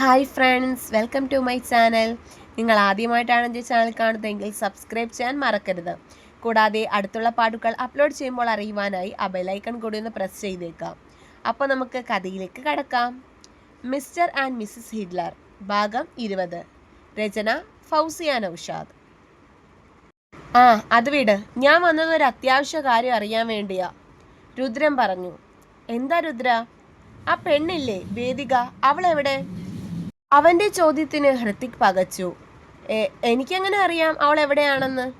Hi friends welcome to my channel. നിങ്ങൾ ആദ്യമായിട്ടാണ് എന്റെ ചാനൽ കാണുന്നതെങ്കിൽ സബ്സ്ക്രൈബ് ചെയ്യാൻ മറക്കരുത്. കൂടാതെ അടുത്തുള്ള പാട്ടുകൾ അപ്ലോഡ് ചെയ്യുമ്പോൾ അറിയുവാനായി ആ ബെലൈക്കൺ കൂടി ഒന്ന് പ്രസ് ചെയ്തേക്കാം. അപ്പോൾ നമുക്ക് കഥയിലേക്ക് കടക്കാം. മിസ്റ്റർ ആൻഡ് മിസ്സിസ് ഹിറ്റ്ലർ ഭാഗം ഇരുപത്. രചന ഫൗസിയ നൌഷാദ് ആ അത് വിട്. ഞാൻ വന്നത് ഒരു അത്യാവശ്യ കാര്യം അറിയാൻ വേണ്ടിയാ. രുദ്രൻ പറഞ്ഞു എന്താ രുദ്ര? ആ പെണ്ണില്ലേ വേദിക. അവളെവിടെ? അവന്റെ ചോദ്യത്തിന് ഹൃത്തിക് പകച്ചു. "എ- എനിക്കെങ്ങനെ അറിയാം അവൾ എവിടെയാണെന്ന്?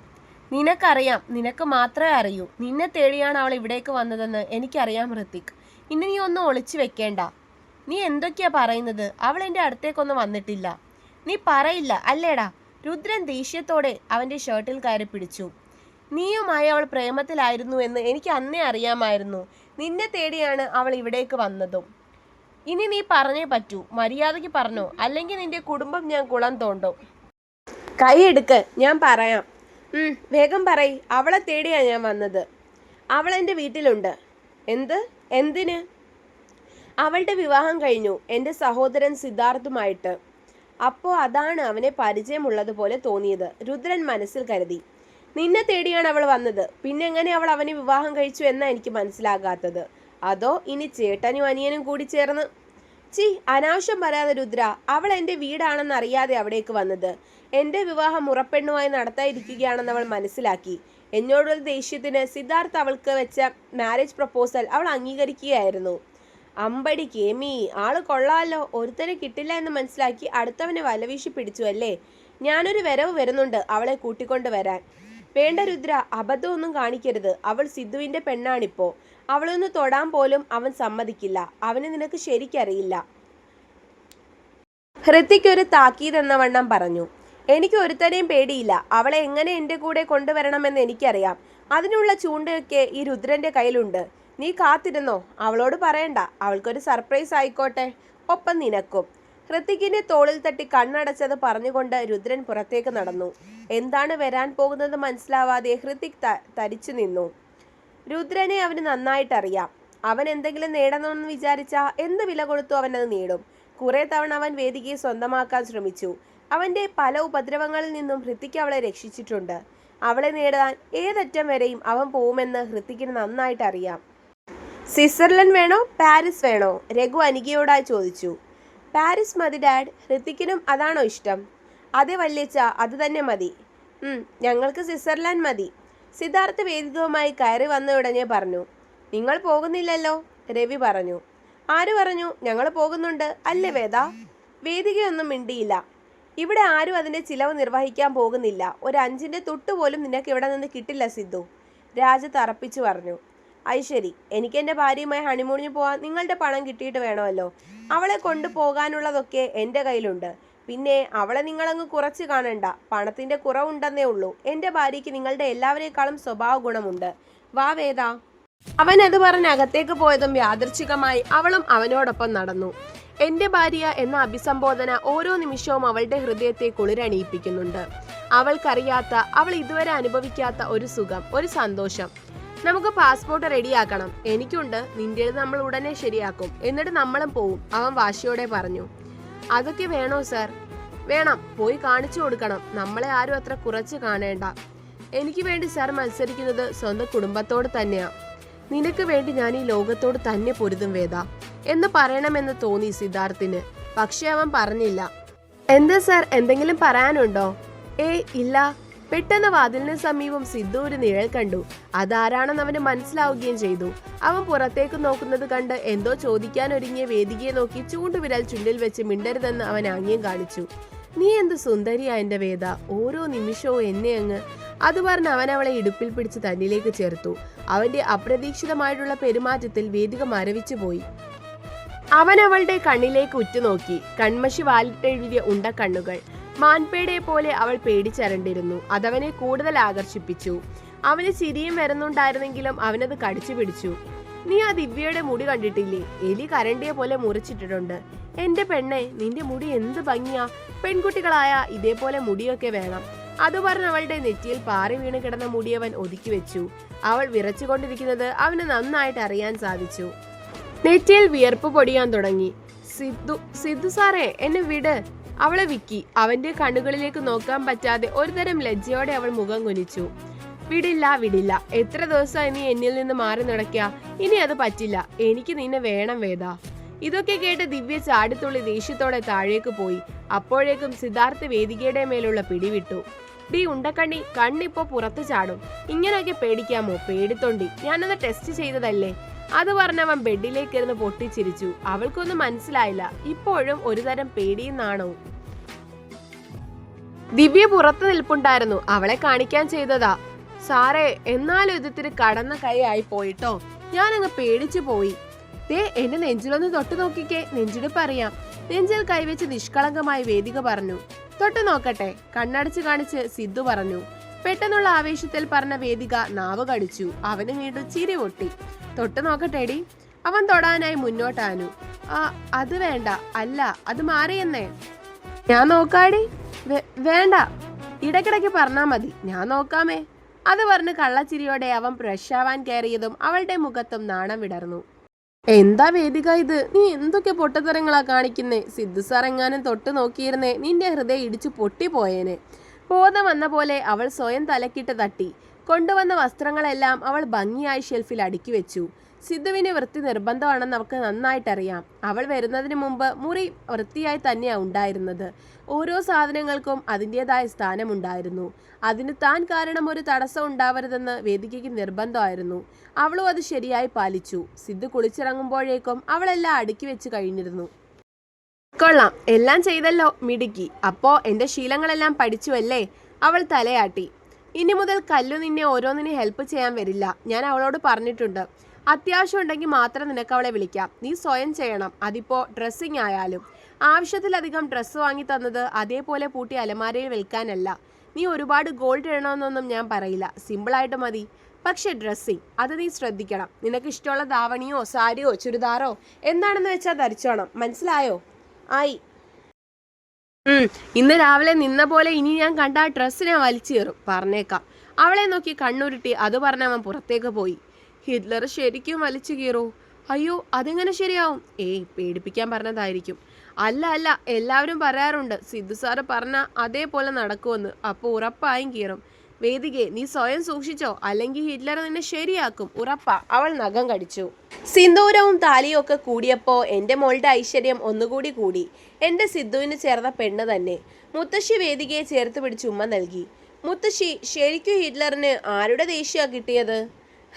നിനക്കറിയാം നിനക്ക് മാത്രമേ അറിയൂ. നിന്നെ തേടിയാണ് അവൾ ഇവിടേക്ക് വന്നതെന്ന് എനിക്കറിയാം ഹൃത്തിക്. ഇനി നീ ഒന്നും ഒളിച്ചു വെക്കേണ്ട. നീ എന്തൊക്കെയാ പറയുന്നത്? അവൾ എന്റെ അടുത്തേക്കൊന്നും വന്നിട്ടില്ല. നീ പറയില്ല അല്ലേടാ? രുദ്രൻ ദേഷ്യത്തോടെ അവന്റെ ഷർട്ടിൽ കയറി പിടിച്ചു. നീയുമായി അവൾ പ്രേമത്തിലായിരുന്നു എന്ന് എനിക്ക് അന്നേ അറിയാമായിരുന്നു. നിന്നെ തേടിയാണ് അവൾ ഇവിടേക്ക് വന്നതും. ഇനി നീ പറഞ്ഞേ പറ്റൂ. മര്യാദയ്ക്ക് പറഞ്ഞോ. അല്ലെങ്കിൽ നിന്റെ കുടുംബം ഞാൻ കുളം തോണ്ടും. കൈയെടുക്ക് ഞാൻ പറയാം. വേഗം പറയ്. അവളെ തേടിയാ ഞാൻ വന്നത്. അവൾ എന്റെ വീട്ടിലുണ്ട്. എന്ത്? എന്തിന്? അവളുടെ വിവാഹം കഴിഞ്ഞു. എന്റെ സഹോദരൻ സിദ്ധാർത്ഥുമായിട്ട്. അപ്പോൾ അതാണ് അവനെ പരിചയമുള്ളതുപോലെ തോന്നിയത്. രുദ്രൻ മനസ്സിൽ കരുതി. നിന്നെ തേടിയാണ് അവൾ വന്നത്. പിന്നെ എങ്ങനെ അവൾ അവനെ വിവാഹം കഴിച്ചു എന്നാണ് എനിക്ക് മനസ്സിലാകാത്തത്. അതോ ഇനി ചേട്ടനും അനിയനും കൂടി ചേർന്ന്? ചി അനാവശ്യം പറയാതെ രുദ്ര അവൾ എന്റെ വീടാണെന്ന് അറിയാതെ അവിടേക്ക് വന്നത്. എന്റെ വിവാഹം ഉറപ്പെണ്ണുമായി നടത്താതിരിക്കുകയാണെന്ന് അവൾ മനസ്സിലാക്കി. എന്നോടുള്ള ദേഷ്യത്തിന് സിദ്ധാർത്ഥ് അവൾക്ക് വെച്ച മാരേജ് പ്രപ്പോസൽ അവൾ അംഗീകരിക്കുകയായിരുന്നു. അമ്പടി കേമി ആൾ കൊള്ളാമല്ലോ ഒരുത്തരെ കിട്ടില്ല എന്ന് മനസ്സിലാക്കി അടുത്തവനെ വലവീശി പിടിച്ചു അല്ലേ? ഞാനൊരു വരവ് വരുന്നുണ്ട് അവളെ കൂട്ടിക്കൊണ്ട് വരാൻ. വേണ്ട രുദ്ര അബദ്ധമൊന്നും കാണിക്കരുത്. അവൾ സിദ്ധുവിന്റെ പെണ്ണാണിപ്പോ. അവളൊന്ന് തൊടാൻ പോലും അവൻ സമ്മതിക്കില്ല. അവന് നിനക്ക് ശരിക്കറിയില്ല. ഹൃത്തിക്ക് ഒരു താക്കീത് എന്ന വണ്ണം പറഞ്ഞു. എനിക്ക് ഒരുത്തനെയും പേടിയില്ല. അവളെ എങ്ങനെ എന്റെ കൂടെ കൊണ്ടുവരണമെന്ന് എനിക്കറിയാം. അതിനുള്ള ചൂണ്ടയൊക്കെ ഈ രുദ്രന്റെ കയ്യിലുണ്ട്. നീ കാത്തിരുന്നോ? അവളോട് പറയണ്ട. അവൾക്കൊരു സർപ്രൈസ് ആയിക്കോട്ടെ ഒപ്പം നിനക്കും. ഹൃത്തിക്കിന്റെ തോളിൽ തട്ടി കണ്ണടച്ചത് പറഞ്ഞുകൊണ്ട് രുദ്രൻ പുറത്തേക്ക് നടന്നു. എന്താണ് വരാൻ പോകുന്നത് മനസ്സിലാവാതെ ഹൃത്തിക് തരിച്ചു നിന്നു. രുദ്രനെ അവന് നന്നായിട്ട് അറിയാം അവൻ എന്തെങ്കിലും നേടണമെന്ന് വിചാരിച്ച എന്ത് വില കൊടുത്തു അവൻ അത് നേടും. കുറെ തവണ അവൻ വേദികയെ സ്വന്തമാക്കാൻ ശ്രമിച്ചു. അവന്റെ പല ഉപദ്രവങ്ങളിൽ നിന്നും ഹൃത്തിക്ക് അവളെ രക്ഷിച്ചിട്ടുണ്ട്. അവളെ നേടാൻ ഏതറ്റം വരെയും അവൻ പോകുമെന്ന് ഹൃത്തിക്കിന് നന്നായിട്ട് അറിയാം സ്വിറ്റ്സർലൻഡ് വേണോ? പാരീസ് വേണോ? രഘു അനികയോടായി ചോദിച്ചു. പാരീസ് മതി ഡാഡ്. ഹൃത്തിക്കിനും അതാണോ ഇഷ്ടം. അതെ വല്യച്ച അത് തന്നെ മതി. ഞങ്ങൾക്ക് സ്വിറ്റ്സർലാൻഡ് മതി. സിദ്ധാർത്ഥ വേദികവുമായി കയറി വന്ന ഉടനെ പറഞ്ഞു നിങ്ങൾ പോകുന്നില്ലല്ലോ? രവി പറഞ്ഞു ആര് പറഞ്ഞു? ഞങ്ങൾ പോകുന്നുണ്ട്. അല്ലേ വേദ? വേദികയൊന്നും മിണ്ടിയില്ല. ഇവിടെ ആരും അതിന്റെ ചിലവ് നിർവഹിക്കാൻ പോകുന്നില്ല. ഒരു അഞ്ചിന്റെ തൊട്ട് പോലും നിനക്ക് ഇവിടെ നിന്ന് കിട്ടില്ല സിദ്ധു. രാജ തറപ്പിച്ചു പറഞ്ഞു അത് ശരി എനിക്ക് എന്റെ ഭാര്യയുമായി ഹണിമൂണിന് പോകാൻ നിങ്ങളുടെ പണം കിട്ടിയിട്ട് വേണമല്ലോ. അവളെ കൊണ്ടുപോകാനുള്ളതൊക്കെ എന്റെ കയ്യിലുണ്ട്. പിന്നെ അവളെ നിങ്ങളങ്ങ് കുറച്ച് കാണണ്ട. പണത്തിന്റെ കുറവുണ്ടെന്നേ ഉള്ളൂ. എന്റെ ഭാര്യയ്ക്ക് നിങ്ങളുടെ എല്ലാവരേക്കാളും സ്വഭാവ ഗുണമുണ്ട്. വാ വേദ. അവൻ അത് പറഞ്ഞ് അകത്തേക്ക് പോയതും യാദൃച്ഛികമായി അവളും അവനോടൊപ്പം നടന്നു. എന്റെ ഭാര്യ എന്ന അഭിസംബോധന ഓരോ നിമിഷവും അവളുടെ ഹൃദയത്തെ കുളിരണിയിപ്പിക്കുന്നുണ്ട്. അവൾക്കറിയാത്ത അവൾ ഇതുവരെ അനുഭവിക്കാത്ത ഒരു സുഖം ഒരു സന്തോഷം. നമുക്ക് പാസ്പോർട്ട് റെഡിയാക്കണം എനിക്കുണ്ട്. നിന്റേത് നമ്മൾ ഉടനെ ശരിയാക്കും. എന്നിട്ട് നമ്മളും പോവും. അവൻ വാശിയോടെ പറഞ്ഞു. അതൊക്കെ വേണോ സർ വേണം. പോയി കാണിച്ചു കൊടുക്കണം. നമ്മളെ ആരും അത്ര കുറച്ച് കാണേണ്ട. എനിക്ക് വേണ്ടി സർ മത്സരിക്കുന്നത് സ്വന്തം കുടുംബത്തോട് തന്നെയാ. നിനക്ക് വേണ്ടി ഞാൻ ഈ ലോകത്തോട് തന്നെ പൊരുതും വേദ. എന്ന് പറയണമെന്ന് തോന്നി സിദ്ധാർത്ഥിന്. പക്ഷെ അവൻ പറഞ്ഞില്ല. എന്താ സർ എന്തെങ്കിലും പറയാനുണ്ടോ? ഏയ് ഇല്ല. പെട്ടെന്ന് വാതിലിന് സമീപം സിദ്ധു ഒരു നിഴൽ കണ്ടു. അതാരാണെന്ന് അവന് മനസ്സിലാവുകയും ചെയ്തു. അവൻ പുറത്തേക്ക് നോക്കുന്നത് കണ്ട് എന്തോ ചോദിക്കാൻ ഒരുങ്ങിയ വേദികയെ നോക്കി ചൂണ്ടുവിരൽ ചുണ്ടിൽ വെച്ച് മിണ്ടരുതെന്ന് അവൻ ആംഗ്യം കാണിച്ചു. നീ എന്ത് സുന്ദരിയാ എന്റെ വേദ. ഓരോ നിമിഷവും എന്നെ അങ്ങ് അത് പറഞ്ഞ് അവൻ അവളെ ഇടുപ്പിൽ പിടിച്ച് തന്നിലേക്ക് ചേർത്തു. അവന്റെ അപ്രതീക്ഷിതമായിട്ടുള്ള പെരുമാറ്റത്തിൽ വേദിക മരവിച്ചു പോയി. അവൻ അവളുടെ കണ്ണിലേക്ക് ഉറ്റുനോക്കി. കൺമഷി വാലിട്ടെഴുതിയ ഉണ്ടക്കണ്ണുകൾ. മാൻപേടയെ പോലെ അവൾ പേടിച്ചരണ്ടിരുന്നു. അതവനെ കൂടുതൽ ആകർഷിപ്പിച്ചു. അവന് ചിരിയും വരുന്നുണ്ടായിരുന്നെങ്കിലും അവനത് കടിച്ചു പിടിച്ചു. നീ ആ ദിവ്യയുടെ മുടി കണ്ടിട്ടില്ലേ? എലി കരണ്ടിയെ പോലെ മുറിച്ചിട്ടിട്ടുണ്ട്. എന്റെ പെണ്ണെ നിന്റെ മുടി എന്ത് ഭംഗിയാ? പെൺകുട്ടികളായ ഇതേപോലെ മുടിയൊക്കെ വേണം. അത് പറഞ്ഞ് അവളുടെ നെറ്റിയിൽ പാറി വീണ് കിടന്ന മുടിയവൻ ഒതുക്കി വെച്ചു. അവൾ വിറച്ചുകൊണ്ടിരിക്കുന്നത് അവന് നന്നായിട്ട് അറിയാൻ സാധിച്ചു. നെറ്റിയിൽ വിയർപ്പ് പൊടിയാൻ തുടങ്ങി. സിദ്ധു സിദ്ധു സാറേ എന്നെ വിട്. അവളെ വിക്കി. അവന്റെ കണ്ണുകളിലേക്ക് നോക്കാൻ പറ്റാതെ ഒരുതരം ലജ്ജയോടെ അവൾ മുഖം കുനിച്ചു. വിടില്ല വിടില്ല. എത്ര ദിവസമായി നീ എന്നിൽ നിന്ന് മാറി നടക്കുക ഇനി അത് പറ്റില്ല. എനിക്ക് നിന്നെ വേണം വേദ. ഇതൊക്കെ കേട്ട് ദിവ്യ ചാടിത്തുള്ളി ദേഷ്യത്തോടെ താഴേക്ക് പോയി. അപ്പോഴേക്കും സിദ്ധാർത്ഥ വേദികയുടെ മേലുള്ള പിടിവിട്ടു. ഡി ഉണ്ടക്കണ്ണി കണ്ണിപ്പോ പുറത്തു ചാടും. ഇങ്ങനെയൊക്കെ പേടിക്കാമോ? പേടിത്തൊണ്ടി. ഞാനത് ടെസ്റ്റ് ചെയ്തതല്ലേ? അത് പറഞ്ഞവൻ ബെഡിലേക്ക് ഇരുന്ന് പൊട്ടിച്ചിരിച്ചു. അവൾക്കൊന്നും മനസ്സിലായില്ല. ഇപ്പോഴും ഒരുതരം പേടിയും നാണവും. ദിവ്യ പുറത്തു നിൽപ്പുണ്ടായിരുന്നു. അവളെ കാണിക്കാൻ ചെയ്തതാ. സാറേ എന്നാലും ഇതിത്തിരി കടന്ന കൈ ആയി പോയിട്ടോ? ഞാൻ അങ്ങ് പേടിച്ചു പോയി. ദേ എന്റെ നെഞ്ചിലൊന്ന് തൊട്ടു നോക്കിക്കേ. നെഞ്ചിടിപ്പ് അറിയാം നെഞ്ചിൽ കൈവച്ച് നിഷ്കളങ്കമായി വേദിക പറഞ്ഞു. തൊട്ടു നോക്കട്ടെ കണ്ണടച്ച് കാണിച്ച് സിദ്ധു പറഞ്ഞു. പെട്ടെന്നുള്ള ആവേശത്തിൽ പറഞ്ഞ വേദിക നാവ് കടിച്ചു. അവന് വീണ്ടും ചിരി പൊട്ടി. തൊട്ട് നോക്കട്ടെടി. അവൻ തൊടാനായി മുന്നോട്ടാനു ആ അത് വേണ്ട. അല്ല അത് മാറിയെന്നേ. ഞാൻ നോക്കാടി. വേണ്ട. ഇടയ്ക്കിടയ്ക്ക് പറഞ്ഞാ മതി. ഞാൻ നോക്കാമേ. അത് പറഞ്ഞ് കള്ളച്ചിരിയോടെ അവൻ പ്രഷാവാൻ കയറിയതും അവളുടെ മുഖത്തും നാണം വിടർന്നു. എന്താ വേദിക ഇത്? നീ എന്തൊക്കെ പൊട്ടത്തരങ്ങളാ കാണിക്കുന്നേ? സിദ്ധു സാർ എങ്ങാനും തൊട്ട് നോക്കിയിരുന്നേ. നിന്റെ ഹൃദയം ഇടിച്ചു പൊട്ടിപ്പോയേനെ. ബോധം വന്ന പോലെ അവൾ സ്വയം തലക്കിട്ട് തട്ടി. കൊണ്ടുവന്ന വസ്ത്രങ്ങളെല്ലാം അവൾ ഭംഗിയായി ഷെൽഫിൽ അടുക്കി വെച്ചു. സിദ്ധുവിന് വൃത്തി നിർബന്ധമാണെന്ന് അവൾക്ക് നന്നായിട്ടറിയാം. അവൾ വരുന്നതിന് മുമ്പ് മുറി വൃത്തിയായി തന്നെയാണ് ഉണ്ടായിരുന്നത്. ഓരോ സാധനങ്ങൾക്കും അതിന്റെതായ സ്ഥാനമുണ്ടായിരുന്നു. അതിന് താൻ കാരണം ഒരു തടസ്സം ഉണ്ടാവരുതെന്ന് വേദികയ്ക്ക് നിർബന്ധമായിരുന്നു. അവളും അത് ശരിയായി പാലിച്ചു. സിദ്ധു കുളിച്ചിറങ്ങുമ്പോഴേക്കും അവളെല്ലാം അടുക്കി വെച്ച് കഴിഞ്ഞിരുന്നു. കൊള്ളാം. എല്ലാം ചെയ്തല്ലോ മിടുക്കി. അപ്പോ എന്റെ ശീലങ്ങളെല്ലാം പഠിച്ചു അല്ലേ അവൾ തലയാട്ടി. ഇനി മുതൽ കല്ലു നിന്നെ ഓരോന്നിനെ ഹെൽപ്പ് ചെയ്യാൻ വരില്ല. ഞാൻ അവളോട് പറഞ്ഞിട്ടുണ്ട്. അത്യാവശ്യം ഉണ്ടെങ്കിൽ മാത്രം നിനക്ക് അവളെ വിളിക്കാം. നീ സ്വയം ചെയ്യണം. അതിപ്പോ ഡ്രസ്സിങ് ആയാലും. ആവശ്യത്തിലധികം ഡ്രസ്സ് വാങ്ങി തന്നത് അതേപോലെ പൂട്ടി അലമാരയിൽ വിൽക്കാനല്ല. നീ ഒരുപാട് ഗോൾഡ് ഇടണമെന്നൊന്നും ഞാൻ പറയില്ല. സിമ്പിളായിട്ട് മതി. പക്ഷെ ഡ്രസ്സിങ് അത് നീ ശ്രദ്ധിക്കണം. നിനക്ക് ഇഷ്ടമുള്ള ധാവണിയോ സാരിയോ ചുരിദാറോ എന്താണെന്ന് വെച്ചാൽ ധരിച്ചോണം. മനസ്സിലായോ? ആയി. ഇന്ന് രാവിലെ നിന്ന പോലെ ഇനി ഞാൻ കണ്ട ആ ഡ്രസ്സ് ഞാൻ വലിച്ചു കയറും. പറഞ്ഞേക്കാം. അവളെ നോക്കി കണ്ണുരുട്ടി. അത് പറഞ്ഞവൻ പുറത്തേക്ക് പോയി. ഹിറ്റ്ലർ ശരിക്കും വലിച്ചു കീറൂ. അയ്യോ അതെങ്ങനെ ശരിയാവും? ഏയ് പേടിപ്പിക്കാൻ പറഞ്ഞതായിരിക്കും. അല്ല അല്ല എല്ലാവരും പറയാറുണ്ട്. സിദ്ധു സാറ് പറഞ്ഞ അതേപോലെ നടക്കുമെന്ന്. അപ്പോൾ ഉറപ്പായും കീറും. വേദികെ നീ സ്വയം സൂക്ഷിച്ചോ അല്ലെങ്കിൽ ഹിറ്റ്ലർ നിന്നെ ശരിയാക്കും ഉറപ്പാ. അവൾ നഖം കടിച്ചു. സിന്ദൂരവും താലിയും ഒക്കെ കൂടിയപ്പോൾ എന്റെ മോളുടെ ഐശ്വര്യം ഒന്നുകൂടി കൂടി. എന്റെ സിദ്ധുവിന് ചേർന്ന പെണ്ണ് തന്നെ. മുത്തശ്ശി വേദികയെ ചേർത്ത് പിടിച്ച് ഉമ്മ നൽകി. മുത്തശ്ശി ശരിക്കും ഹിറ്റ്ലറിന് ആരുടെ ദേഷ്യമാണ് കിട്ടിയത്?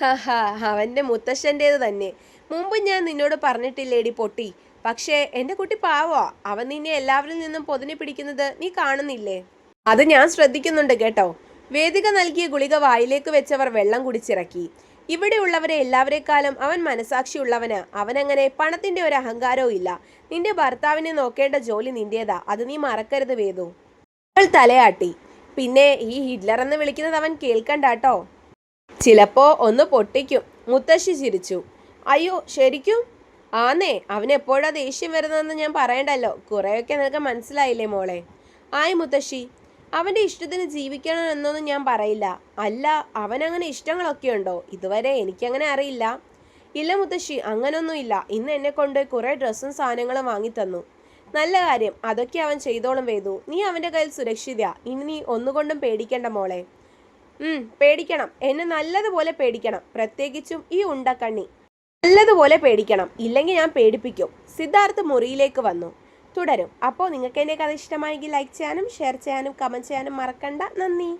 ഹഹ അവന്റെ മുത്തശ്ശന്റേത് തന്നെ. മുമ്പ് ഞാൻ നിന്നോട് പറഞ്ഞിട്ടില്ലേടി പൊട്ടി. പക്ഷേ എന്റെ കുട്ടി പാവോ അവൻ നിന്നെ എല്ലാവരിൽ നിന്നും പൊതിഞ്ഞു പിടിക്കുന്നത് നീ കാണുന്നില്ലേ? അത് ഞാൻ ശ്രദ്ധിക്കുന്നുണ്ട് കേട്ടോ. വേദിക നൽകിയ ഗുളിക വായിലേക്ക് വെച്ചവർ വെള്ളം കുടിച്ചിറക്കി. ഇവിടെയുള്ളവരെ എല്ലാവരെക്കാളും അവൻ മനസാക്ഷിയുള്ളവന്. അവനങ്ങനെ പണത്തിന്റെ ഒരു അഹങ്കാരവും ഇല്ല. നിന്റെ ഭർത്താവിനെ നോക്കേണ്ട ജോലി നിന്റേതാ. അത് നീ മറക്കരുത് വേദു. അവൾ തലയാട്ടി. പിന്നെ ഈ ഹിറ്റ്ലർ എന്ന് വിളിക്കുന്നത് അവൻ കേൾക്കണ്ടാട്ടോ? ചിലപ്പോ ഒന്ന് പൊട്ടിക്കും. മുത്തശ്ശി ചിരിച്ചു. അയ്യോ ശരിക്കും? ആന്നേ അവനെപ്പോഴാ ദേഷ്യം വരുന്നതെന്ന് ഞാൻ പറയണ്ടല്ലോ. കുറേയൊക്കെ നിനക്ക് മനസ്സിലായില്ലേ മോളെ? ആയി മുത്തശ്ശി അവന്റെ ഇഷ്ടത്തിന് ജീവിക്കണം എന്നൊന്നും ഞാൻ പറയില്ല. അല്ല അവനങ്ങനെ ഇഷ്ടങ്ങളൊക്കെ ഉണ്ടോ? ഇതുവരെ എനിക്കങ്ങനെ അറിയില്ല. ഇല്ല മുത്തശ്ശി അങ്ങനൊന്നുമില്ല. ഇന്ന് എന്നെ കൊണ്ട് കുറേ ഡ്രസ്സും സാധനങ്ങളും വാങ്ങിത്തന്നു നല്ല കാര്യം അതൊക്കെ അവൻ ചെയ്തോളും വേദു. നീ അവന്റെ കയ്യിൽ സുരക്ഷിത ഇനി നീ ഒന്നുകൊണ്ടും പേടിക്കണ്ട മോളെ. പേടിക്കണം. എന്നെ നല്ലതുപോലെ പേടിക്കണം. പ്രത്യേകിച്ചും ഈ ഉണ്ടക്കണ്ണി. നല്ലതുപോലെ പേടിക്കണം. ഇല്ലെങ്കിൽ ഞാൻ പേടിപ്പിക്കും. സിദ്ധാർത്ഥ് മുറിയിലേക്ക് വന്നു. തുടരും. അപ്പോൾ നിങ്ങൾക്ക് എന്റെ കഥ ഇഷ്ടമായെങ്കിൽ ലൈക്ക് ചെയ്യാനും ഷെയർ ചെയ്യാനും കമന്റ് ചെയ്യാനും മറക്കണ്ട. നന്ദി.